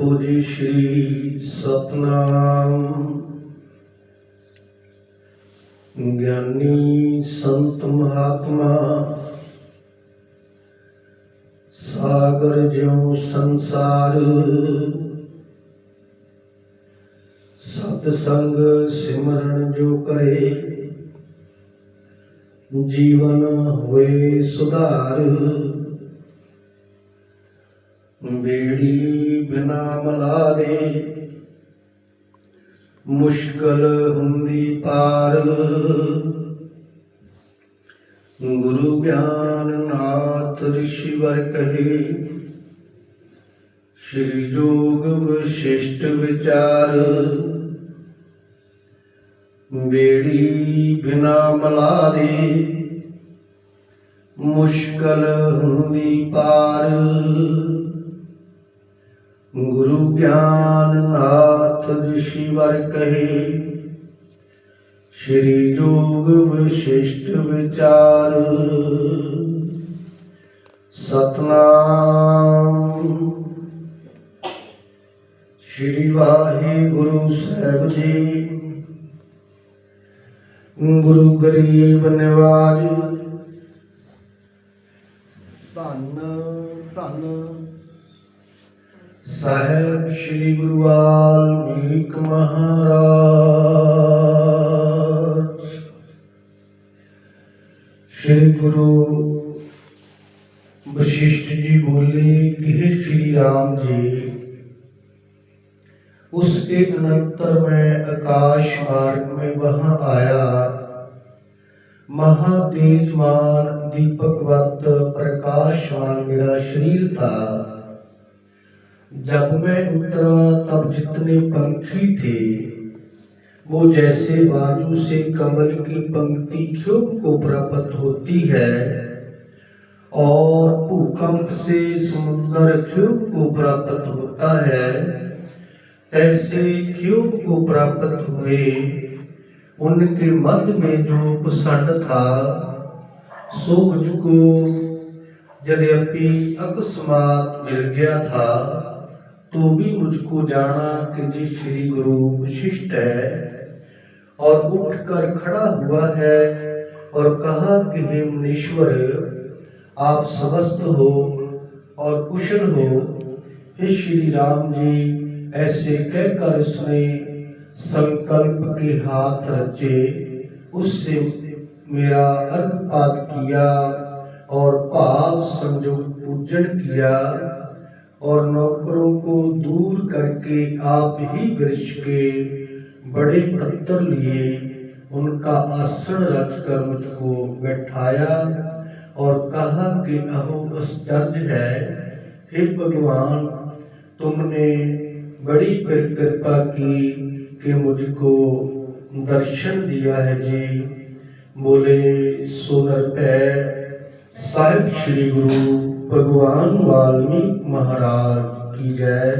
पूजी श्री सतनाम। ज्ञानी संत महात्मा, सागर ज्यो संसार। सत्संग सिमरण जो करे, जीवन हुए सुधार। बेड़ी ਬਿਨਾ ਮਲਾ ਦੇ ਮੁਸ਼ਕਲ ਹੁੰਦੀ ਪਾਰ। ਗੁਰੂ ਗਿਆਨ ਨਾਥ ਰਿਸ਼ੀ ਵਰ ਕਹੇ। ਸ੍ਰੀ ਜੋਗ ਵਿਸ਼ਿਸ਼ਟ ਵਿਚਾਰ। ਬੇੜੀ ਬਿਨਾ ਮਲਾ ਦੇ ਮੁਸ਼ਕਲ ਹੁੰਦੀ ਪਾਰ। गुरु ज्ञान नाथ ऋषिवर कहे, श्री योग विशिष्ट विचार। सतनाम। श्री वाहे गुरु साहब जी। गुरु गरीब निवाज। धन धन साहेब श्री गुरु वाल्मीक महाराज। श्री गुरु वशिष्ठ जी बोले कि श्री राम जी, उसके अनंतर मैं आकाश मार्ग में वहाँ आया। महातेजमान दीपकवत प्रकाशवान मेरा शरीर था। जब मैं उतरा, तब जितने पंखी थे, वो जैसे बाजू से कमल की पंक्ति क्यों को प्राप्त होती है? और भूकंप से समुद्र क्यों को प्राप्त होता है? ऐसे क्यों को प्राप्त हुए? उनके मध्य में जो पसंद था सो मुझको यद्यपि अकस्मात मिल गया था। तो भी मुझको जाना कि जी श्री गुरु विशिष्ट है। और उठकर खड़ा हुआ है और कहा कि हे मुनीश्वर, आप स्वस्थ हो और कुशल हो। हे श्री राम जी, ऐसे कहकर उसने संकल्प के हाथ रचे। उससे मेरा अर्घपात किया और पाप संयोग पूजन किया। और नौकरों को दूर करके आप ही वृक्ष के बड़े पत्थर लिए, उनका आसन रचकर मुझको बैठाया और कहा कि अहो आश्चर्य है। हे भगवान, तुमने बड़ी कृपा की कि मुझको दर्शन दिया है जी। बोले, सुनर पे साहिब श्री गुरु भगवान वाल्मीकि महाराज की जय।